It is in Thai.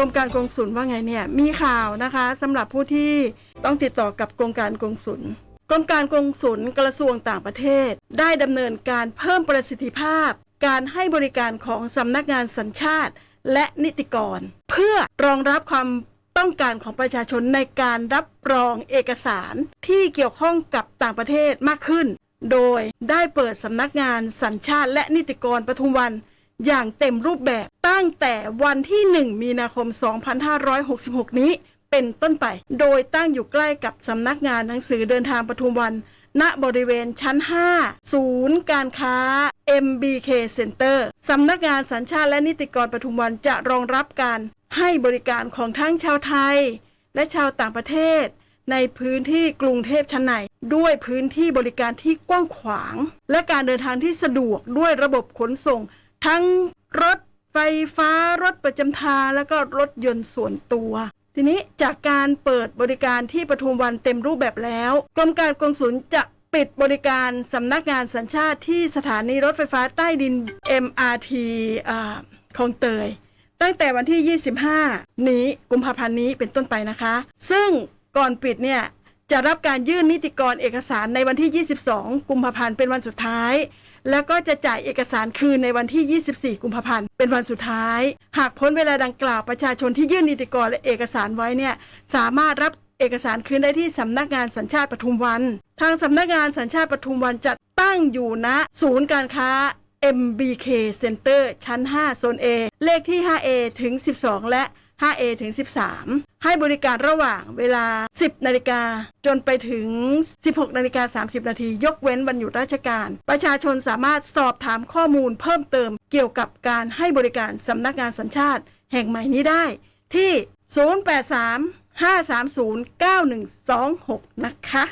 กรมการกงสุลว่าไงเนี่ยมีข่าวนะคะสำหรับผู้ที่ต้องติดต่อกับกรมการกงสุลกรมการกงสุลกระทรวงต่างประเทศ ได้ดำเนินการเพิ่มประสิทธิภาพ การให้บริการของสำนักงานสัญชาติ และนิติกร เพื่อรองรับความต้องการของประชาชนในการรับรองเอกสารที่เกี่ยวข้องกับต่างประเทศมากขึ้น โดยได้เปิดสำนักงานสัญชาติและนิติกรปทุมวัน อย่างเต็มรูปแบบตั้งแต่วันที่ 1 มีนาคม 2566 นี้เป็นต้นไป โดยตั้งอยู่ใกล้กับสำนักงานหนังสือเดินทางปทุมวัน ณ บริเวณชั้น 5 ศูนย์การค้า MBK Center สำนักงานสัญชาติและนิติกรปทุมวันจะรองรับการให้บริการของทั้งชาวไทย และชาวต่างประเทศ ในพื้นที่กรุงเทพชั้นในด้วยพื้นที่บริการที่กว้างขวาง และการเดินทางที่สะดวกด้วยระบบขนส่ง ทั้งรถไฟฟ้ารถประจำทางแล้วก็รถยนต์ส่วนตัว ทีนี้จากการเปิดบริการที่ปทุมวันเต็มรูปแบบแล้ว กรมการกงสุลจะปิดบริการสำนักงานสัญชาติที่สถานีรถไฟฟ้าใต้ดิน MRT อคลองเตย ตั้งแต่วันที่ 25 นี้กุมภาพันธ์นี้เป็นต้นไปนะคะ ซึ่งก่อนปิดเนี่ยจะรับการยื่นนิติกรเอกสารในวันที่ 22 กุมภาพันธ์เป็นวันสุดท้าย แล้วก็จะจ่ายเอกสารคืนในวันที่ 24 กุมภาพันธ์ เป็นวันสุดท้าย หากพ้นเวลาดังกล่าวประชาชนที่ยื่นนิติกรและเอกสารไว้เนี่ยสามารถรับเอกสารคืนได้ที่สำนักงานสัญชาติปทุมวัน ทางสำนักงานสัญชาติปทุมวันจะตั้งอยู่ณศูนย์การค้า MBK Center ชั้น 5 โซน A เลขที่ 5A ถึง 12 และ 5A ถึง 13 ให้บริการระหว่างเวลา 10 นาฬิกา จนไปถึง 16 นาฬิกา 30 นาที ยกเว้นวันหยุดราชการ ประชาชนสามารถสอบถามข้อมูลเพิ่มเติมเกี่ยวกับการให้บริการสำนักงานสัญชาติ แห่งใหม่นี้ได้ ที่ 083 530 9126 นะคะ